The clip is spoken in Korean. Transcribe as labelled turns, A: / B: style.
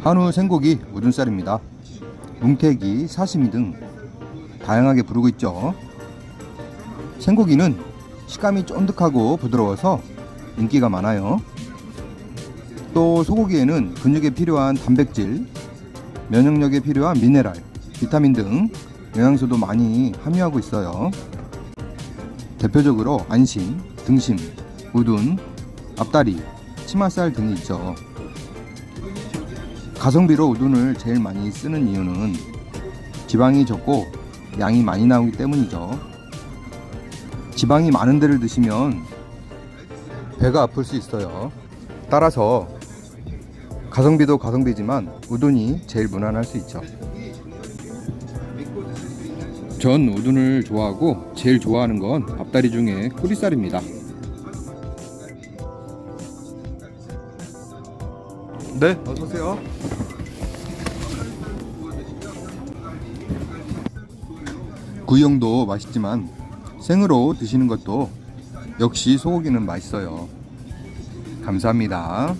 A: 한우 생고기 우둔살입니다. 뭉태기, 사시미 등 다양하게 부르고 있죠. 생고기는 식감이 쫀득하고 부드러워서 인기가 많아요. 또 소고기에는 근육에 필요한 단백질, 면역력에 필요한 미네랄, 비타민 등 영양소도 많이 함유하고 있어요. 대표적으로 안심, 등심, 우둔, 앞다리, 치맛살 등이 있죠. 가성비로 우둔을 제일 많이 쓰는 이유는 지방이 적고 양이 많이 나오기 때문이죠. 지방이 많은 데를 드시면 배가 아플 수 있어요. 따라서 가성비도 가성비지만 우둔이 제일 무난할 수 있죠. 전 우둔을 좋아하고 제일 좋아하는 건 앞다리 중에 꼬리살입니다. 네, 어서 오세요. 구이용도 맛있지만 생으로 드시는 것도 역시 소고기는 맛있어요. 감사합니다.